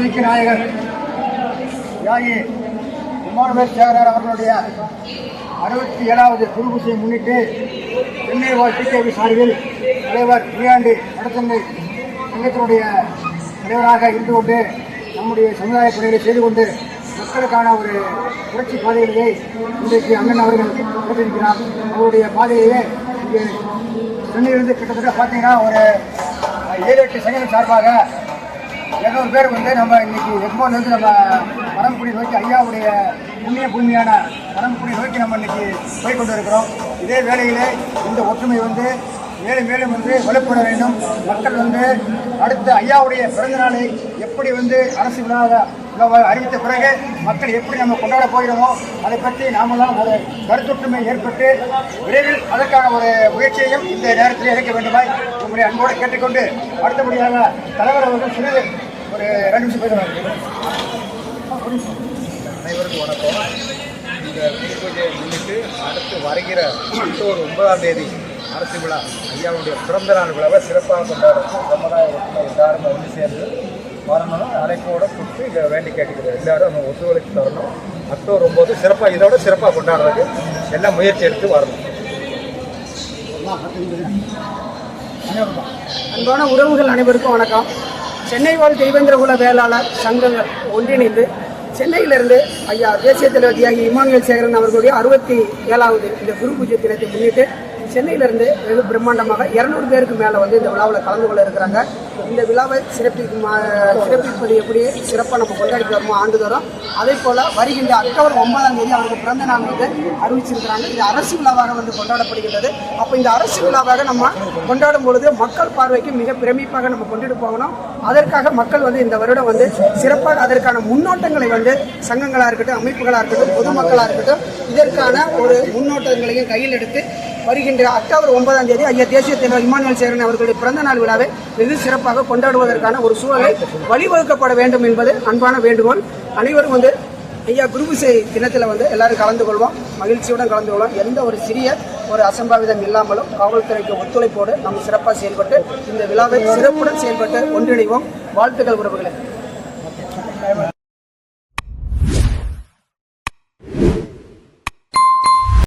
மகாதிக்க நாயகர். யாகி Emmanuel சேகரார் அவர்களுடைய அறுபத்தி ஏழாவது குருபூசையை முன்னிட்டு சென்னை டிகேபி சார்பில் தலைவர் கிரியாண்டி வடசென்னை சங்கத்தினுடைய தலைவராக இருந்து கொண்டு நம்முடைய சமுதாய பணிகளை செய்து கொண்டு மக்களுக்கான ஒரு புரட்சி பாதையிலேயே இன்றைக்கு அண்ணன் அவர்கள் போட்டிருக்கிறார். அவருடைய பாதையிலே இங்கே சென்னையிலிருந்து கிட்டத்தட்ட பார்த்தீங்கன்னா ஒரு ஏழு எட்டு சங்கம் சார்பாக எவ்வளோ பேர் வந்து நம்ம இன்னைக்கு எக்மோன் வந்து நம்ம பரம்புடி நோக்கி ஐயாவுடைய புண்ணிய பூமியான பரம்புடி நோக்கி நம்ம இன்னைக்கு போய் கொண்டு இருக்கிறோம் இதே வேளையிலே இந்த ஒற்றுமை வந்து மேலும் மேலும் வந்து வலுப்பட வேண்டும். மக்கள் வந்து அடுத்த ஐயாவுடைய பிறந்த நாளை எப்படி வந்து அரசு விழாத அறிவித்த பிறகு மக்கள் எப்படி நம்ம கொண்டாட போகிறோமோ அதை பற்றி நாமெல்லாம் ஒரு கருத்தொற்றுமை ஏற்பட்டு விரைவில் அதற்கான ஒரு முயற்சியையும் இந்த நேரத்தில் எடுக்க வேண்டுமாய் உங்களை அன்போடு கேட்டுக்கொண்டு அடுத்தபடியாக தலைவர் அவர்கள் சிறிது ஒரு ரெண்டு நிமிஷம் பேசுவாங்க அனைவருக்கும் வணக்கம். இந்த பூஜையை முன்னிட்டு அடுத்து வருகிற அக்டோபர் ஒன்பதாம் தேதி அரசு விழா ஐயாவுடைய பிறந்த நாள் விழாவை சிறப்பாக கொண்டாடுறதுக்கு சமுதாய ஒற்றுமை எல்லாரும் ஒன்று சேர்ந்து வரணும் அழைப்போட கொடுத்து இதை வேண்டி கேட்டுக்கிறோம் எல்லாரும் நம்ம ஒத்துழைப்பு தரணும். அக்டோபர் ஒம்பது சிறப்பாக இதோட சிறப்பாக கொண்டாடுறதுக்கு எல்லாம் முயற்சி எடுத்து வரணும். அன்பான உறவுகள் அனைவருக்கும் வணக்கம். சென்னை வாழ் தெய்வேந்திர குல வேளாளர் சங்கங்கள் ஒன்றிணைந்து சென்னையிலிருந்து ஐயா தேசிய தலைவர் தியாகி இமானுவேல் சேகரன் அவர்களுடைய அறுபத்தி ஏழாவது இந்த குரு பூஜை தினத்தை முன்னிட்டு சென்னையிலிருந்து வெகு பிரம்மாண்டமாக இரநூறு பேருக்கு மேலே வந்து இந்த விழாவில் கலந்து கொள்ள இருக்கிறாங்க. இந்த விழாவை சிறப்பிக்கும் சிறப்பிப்பது எப்படி சிறப்பாக நம்ம கொண்டாடிட்டு வருமோ ஆண்டுதோறும். அதே போல் வருகின்ற அக்டோபர் ஒன்பதாம் தேதி அவருக்கு பிறந்த நாள் வந்து அறிவிச்சிருக்கிறாங்க. இது அரசு விழாவாக வந்து கொண்டாடப்படுகின்றது. அப்போ இந்த அரசு விழாவாக நம்ம கொண்டாடும் பொழுது மக்கள் பார்வைக்கு மிக பிரமிப்பாக நம்ம கொண்டுட்டு போகணும். அதற்காக மக்கள் வந்து இந்த வருடம் வந்து சிறப்பாக அதற்கான முன்னோட்டங்களை வந்து சங்கங்களாக இருக்கட்டும் அமைப்புகளாக இருக்கட்டும் பொதுமக்களாக இருக்கட்டும் இதற்கான ஒரு முன்னோட்டங்களையும் கையில் எடுத்து வருகின்ற அக்டோபர் ஒன்பதாம் தேதி ஐயா தேசிய தலைவர் இமானுவேல் சேரன் அவர்களுடைய பிறந்த நாள் விழாவை வெகு சிறப்பாக கொண்டாடுவதற்கான ஒரு சூழலை வழிவகுக்கப்பட வேண்டும் என்பது அன்பான வேண்டுகோள். அனைவரும் வந்து ஐயா குருபூசை தினத்தில் வந்து எல்லாரும் கலந்து கொள்வோம். மகிழ்ச்சியுடன் கலந்து கொள்வோம். எந்த ஒரு சிறிய ஒரு அசம்பாவிதம் இல்லாமலும் காவல்துறைக்கு ஒத்துழைப்போடு நம்ம சிறப்பாக செயல்பட்டு இந்த விழாவை சிறப்புடன் செயல்பட்டு ஒன்றிணைவோம். வாழ்த்துக்கள் உறவுகளை